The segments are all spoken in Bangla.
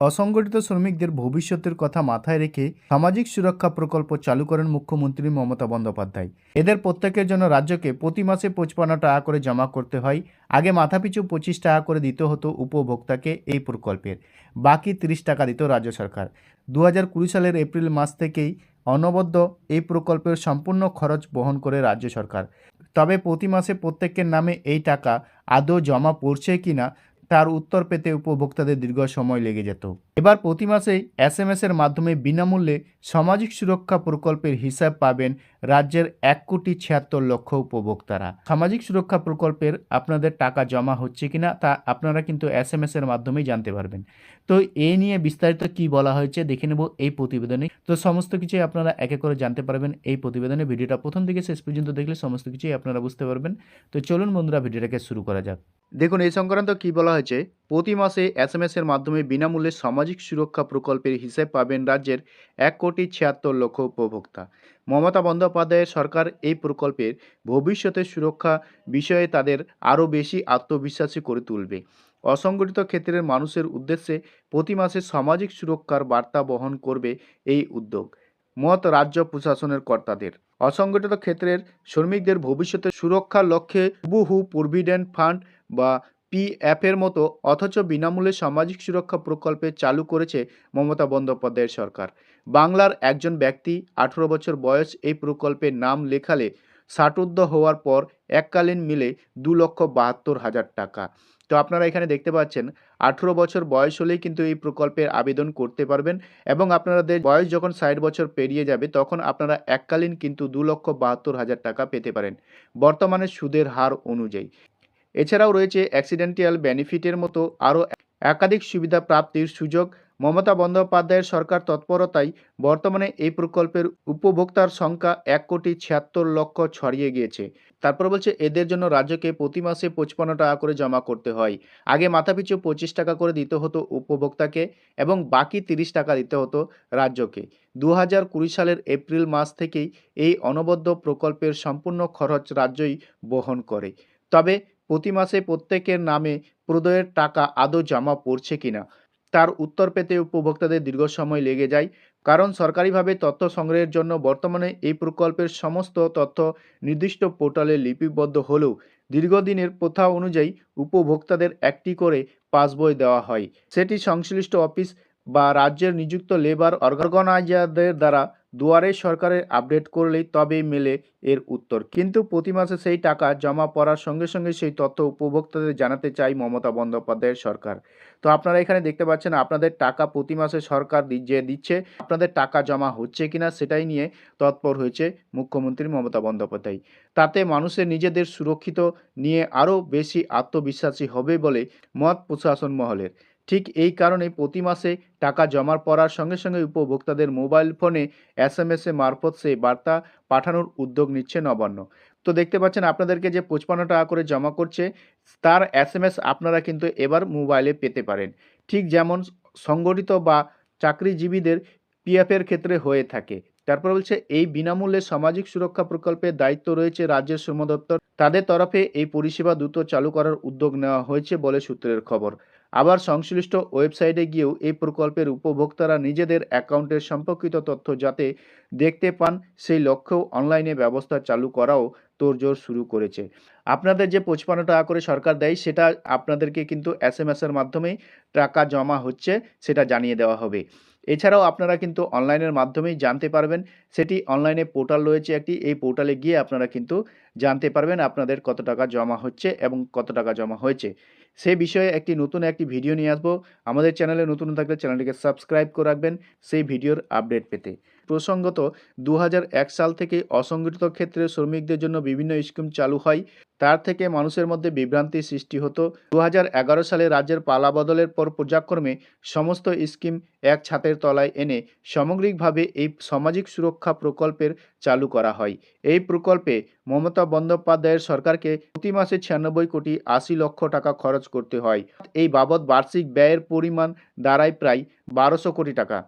অসংগঠিত শ্রমিকদের ভবিষ্যতের কথা মাথায় রেখে সামাজিক সুরক্ষা প্রকল্প চালু করেন মুখ্যমন্ত্রী মমতা বন্দ্যোপাধ্যায়। এদের প্রত্যেকের জন্য রাজ্যকে প্রতি মাসে পঁচপান্ন টাকা করে জমা করতে হয়। আগে মাথাপিছু পঁচিশ টাকা করে দিতে হতো উপভোক্তাকে এই প্রকল্পের। বাকি তিরিশ টাকা দিত রাজ্য সরকার। দু হাজার কুড়ি সালের এপ্রিল মাস থেকেই অনবদ্য এই প্রকল্পের সম্পূর্ণ খরচ বহন করে রাজ্য সরকার। তবে প্রতি মাসে প্রত্যেকের নামে এই টাকা আদৌ জমা পড়ছে কিনা তার উত্তর পেতে উপভোক্তাদের দীর্ঘ সময় লেগে যেত। এবার প্রতি মাসেই এস এম এর মাধ্যমে বিনামূল্যে সামাজিক সুরক্ষা প্রকল্পের হিসাব পাবেন রাজ্যের এক কোটি ছিয়াত্তর লক্ষ উপভোক্তারা। সামাজিক সুরক্ষা প্রকল্পের আপনাদের টাকা জমা হচ্ছে কিনা তা আপনারা কিন্তু এস এম এর মাধ্যমেই জানতে পারবেন। তো এই নিয়ে বিস্তারিত কি বলা হয়েছে দেখে নেব এই প্রতিবেদনে। তো সমস্ত কিছুই আপনারা একে করে জানতে পারবেন এই প্রতিবেদনে। ভিডিওটা প্রথম থেকে শেষ পর্যন্ত দেখলে সমস্ত কিছুই আপনারা বুঝতে পারবেন। তো চলুন বন্ধুরা, ভিডিওটাকে শুরু করা যাক। দেখুন, এই সংক্রান্ত কি বলা হয়েছে? প্রতি মাসে এস এম এর মাধ্যমে বিনামূল্যে সামাজিক সুরক্ষা প্রকল্পের হিসেব পাবেন রাজ্যের এক কোটি ছিয়াত্তর লক্ষ উপভোক্তা। মমতা বন্দ্যোপাধ্যায়ের সরকার এই প্রকল্পের ভবিষ্যতের সুরক্ষা বিষয়ে তাদের আরও বেশি আত্মবিশ্বাসী করে তুলবে। অসংগঠিত ক্ষেত্রের মানুষের উদ্দেশ্যে প্রতি মাসে সামাজিক সুরক্ষার বার্তা বহন করবে এই উদ্যোগ। মত রাজ্য প্রশাসনের কর্তাদের। অসংগঠিত ক্ষেত্রের শ্রমিকদের ভবিষ্যতে সুরক্ষার লক্ষ্যে হুবহু প্রভিডেন্ট ফান্ড বা পিএফের মতো অথচ বিনামূল্যে সামাজিক সুরক্ষা প্রকল্পে চালু করেছে মমতা বন্দ্যোপাধ্যায়ের সরকার। বাংলার একজন ব্যক্তি আঠেরো বছর বয়স এই প্রকল্পে নাম লেখালে ষাটোর্ধ হওয়ার পর এককালীন মিলে দু লক্ষ বাহাত্তর হাজার টাকা। তো আপনারা এখানে দেখতে পাচ্ছেন, আঠেরো বছর বয়স হলেই কিন্তু এই প্রকল্পের আবেদন করতে পারবেন এবং আপনাদের বয়স যখন ষাট বছর পেরিয়ে যাবে তখন আপনারা এককালীন কিন্তু দু লক্ষ বাহাত্তর হাজার টাকা পেতে পারেন। বর্তমানে সুদের হার অনুযায়ী। এছাড়াও রয়েছে অ্যাক্সিডেন্টিয়াল বেনিফিটের মতো আরও একাধিক সুবিধা প্রাপ্তির সুযোগ। মমতা বন্দ্যোপাধ্যায়ের সরকার তৎপরতায় বর্তমানে এই প্রকল্পের উপভোক্তার সংখ্যা এক কোটি ছিয়াত্তর লক্ষ ছড়িয়ে গিয়েছে। তারপর বলছে, এদের জন্য রাজ্যকে প্রতি মাসে পঁচপান্ন টাকা করে জমা করতে হয়। আগে মাথাপিছু পঁচিশ টাকা করে দিতে হতো উপভোক্তাকে এবং বাকি তিরিশ টাকা দিতে হতো রাজ্যকে। দু হাজার কুড়ি সালের এপ্রিল মাস থেকেই এই অনবদ্য প্রকল্পের সম্পূর্ণ খরচ রাজ্যই বহন করে। তবে প্রতি মাসে প্রত্যেকের নামে প্রদয়ের টাকা আদৌ জমা পড়ছে কিনা? তার উত্তর পেতে উপভোক্তাদের দীর্ঘ সময় লেগে যায়, কারণ সরকারিভাবে তথ্য সংগ্রহের জন্য বর্তমানে এই প্রকল্পের সমস্ত তথ্য নির্দিষ্ট পোর্টালে লিপিবদ্ধ হলেও দীর্ঘদিনের প্রথা অনুযায়ী উপভোক্তাদের একটি করে পাসবই দেওয়া হয়। সেটি সংশ্লিষ্ট অফিস বা রাজ্যের নিযুক্ত লেবার অর্গানাইজারদের দ্বারা দুয়ারে সরকারের আপডেট করলেই তবেই মেলে এর উত্তর। কিন্তু প্রতি মাসে সেই টাকা জমা পড়ার সঙ্গে সঙ্গে সেই তথ্য উপভোক্তাদের জানাতে চাই মমতা বন্দ্যোপাধ্যায়ের সরকার। তো আপনারা এখানে দেখতে পাচ্ছেন আপনাদের টাকা প্রতি মাসে সরকার যে দিচ্ছে, আপনাদের টাকা জমা হচ্ছে কিনা সেটাই নিয়ে তৎপর হয়েছে মুখ্যমন্ত্রী মমতা বন্দ্যোপাধ্যায়। তাতে মানুষের নিজেদের সুরক্ষিত নিয়ে আরও বেশি আত্মবিশ্বাসী হবে বলে মত প্রশাসন মহলের। ঠিক এই কারণে প্রতি মাসে টাকা জমার পড়ার সঙ্গে সঙ্গে উপভোক্তাদের মোবাইল ফোনে এস এম এস এ মারফত সেই বার্তা পাঠানোর উদ্যোগ নিচ্ছে নবান্ন। তো দেখতে পাচ্ছেন আপনাদেরকে যে পঁচপান্ন টাকা করে জমা করছে, তার এস এম এস আপনারা কিন্তু এবার মোবাইলে পেতে পারেন। ঠিক যেমন সংগঠিত বা চাকরিজীবীদের পিএফের ক্ষেত্রে হয়ে থাকে। তারপর বলছে, এই বিনামূল্যে সামাজিক সুরক্ষা প্রকল্পের দায়িত্ব রয়েছে রাজ্যের শ্রম দপ্তর তাদের তরফে এই পরিষেবা দ্রুত চালু করার উদ্যোগ নেওয়া হয়েছে বলে সূত্রের খবর। আবার সংশ্লিষ্ট ওয়েবসাইটে গিয়েও এই প্রকল্পের উপভোক্তারা নিজেদের অ্যাকাউন্টের সম্পর্কিত তথ্য যাতে দেখতে পান, সেই লক্ষ্যেও অনলাইনে ব্যবস্থা চালু করাও তোড়জোড় শুরু করেছে। আপনাদের যে পঁচপান্ন টাকা করে সরকার দেয়, সেটা আপনাদেরকে কিন্তু এস এম এসের মাধ্যমেই টাকা জমা হচ্ছে, সেটা জানিয়ে দেওয়া হবে। এছাড়াও আপনারা কিন্তু অনলাইনের মাধ্যমেই জানতে পারবেন, সেটি অনলাইনে পোর্টাল রয়েছে একটি, এই পোর্টালে গিয়ে আপনারা কিন্তু জানতে পারবেন আপনাদের কত টাকা জমা হচ্ছে এবং কত টাকা জমা হয়েছে। সে বিষয়ে একটি নতুন একটি ভিডিও নিয়ে আসব। আমাদের চ্যানেলে নতুন থাকলে চ্যানেলটিকে সাবস্ক্রাইব করে রাখবেন, সেই ভিডিওর আপডেট পেতে। প্রসঙ্গত দু হাজার এক সাল থেকে অসংগঠিত ক্ষেত্রে শ্রমিকদের জন্য বিভিন্ন স্কিম চালু হয়। তার থেকে মানুষের মধ্যে বিভ্রান্তি সৃষ্টি হতো। দু হাজার এগারো সালে রাজ্যের পালা বদলের পর পর্যায়ক্রমে সমস্ত স্কিম এক ছাতের তলায় এনে সামগ্রিকভাবে এই সামাজিক সুরক্ষা প্রকল্পের চালু করা হয়। এই প্রকল্পে মমতা বন্দ্যোপাধ্যায়ের সরকারকে প্রতি মাসে ছিয়ানব্বই কোটি আশি লক্ষ টাকা খরচ করতে হয়। এই বাবদ বার্ষিক ব্যয়ের পরিমাণ দাঁড়ায় প্রায় বারোশো কোটি টাকা।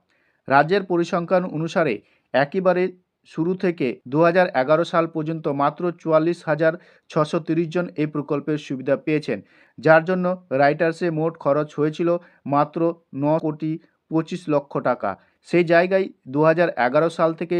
রাজ্যের পরিসংখ্যান অনুসারে একেবারে শুরু থেকে দু হাজার এগারো সাল পর্যন্ত মাত্র চুয়াল্লিশ হাজার ছশো জন এই প্রকল্পের সুবিধা পেয়েছেন, যার জন্য রাইটার্সে মোট খরচ হয়েছিল মাত্র ন কোটি পঁচিশ লক্ষ টাকা। সেই জায়গায় দু হাজার এগারো সাল থেকে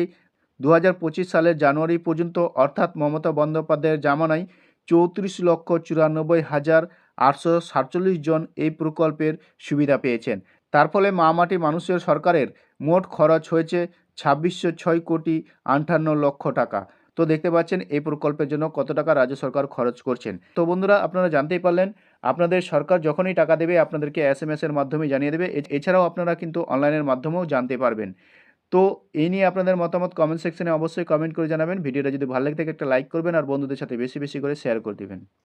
দু হাজার পঁচিশ সালের জানুয়ারি পর্যন্ত অর্থাৎ মমতা বন্দ্যোপাধ্যায়ের জামানায় চৌত্রিশ লক্ষ চুরানব্বই হাজার আটশো সাতচল্লিশ জন এই প্রকল্পের সুবিধা পেয়েছেন। তার ফলে মা মাটি মানুষের সরকারের মোট খরচ হয়েছে ছাব্বিশশো ছয় কোটি আটান্ন লক্ষ টাকা। তো দেখতে পাচ্ছেন এই প্রকল্পের জন্য কত টাকা রাজ্য সরকার খরচ করছেন। তো বন্ধুরা, আপনারা জানতেই পারলেন, আপনাদের সরকার যখনই টাকা দেবে, আপনাদেরকে এস এম এর মাধ্যমে জানিয়ে দেবে। এছাড়াও আপনারা কিন্তু অনলাইনের মাধ্যমেও জানতে পারবেন। তো এই নিয়ে আপনাদের মতামত কমেন্ট সেকশনে অবশ্যই কমেন্ট করে জানাবেন। ভিডিওটা যদি ভালো লাগে থাকে, একটা লাইক করবেন আর বন্ধুদের সাথে বেশি বেশি করে শেয়ার করে দিবেন।